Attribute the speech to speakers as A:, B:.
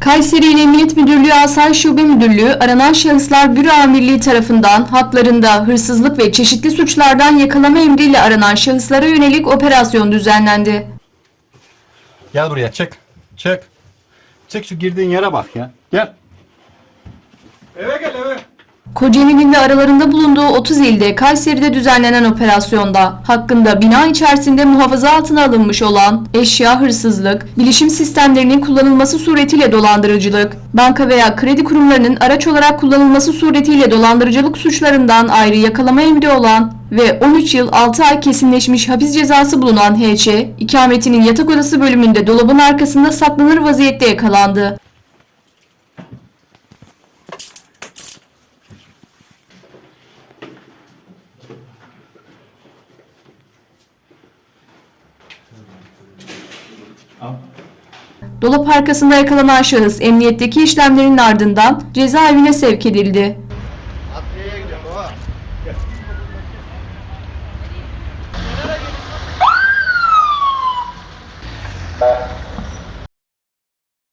A: Kayseri İl Emniyet Müdürlüğü Asayiş Şube Müdürlüğü aranan şahıslar Büro Amirliği tarafından haklarında hırsızlık ve çeşitli suçlardan yakalama emriyle aranan şahıslara yönelik operasyon düzenlendi.
B: Gel buraya çık. Çık. Çık şu girdiğin yere bak ya. Gel. Eve gel eve.
A: Kocaeli'nin de aralarında bulunduğu 30 ilde Kayseri'de düzenlenen operasyonda hakkında bina içerisinde muhafaza altına alınmış olan eşya hırsızlık, bilişim sistemlerinin kullanılması suretiyle dolandırıcılık, banka veya kredi kurumlarının araç olarak kullanılması suretiyle dolandırıcılık suçlarından ayrı yakalama emri olan ve 13 yıl 6 ay kesinleşmiş hapis cezası bulunan HÇ, ikametinin yatak odası bölümünde dolabın arkasında saklanır vaziyette yakalandı. Dolap arkasında yakalanan şahıs emniyetteki işlemlerin ardından cezaevine sevk edildi. Thank you.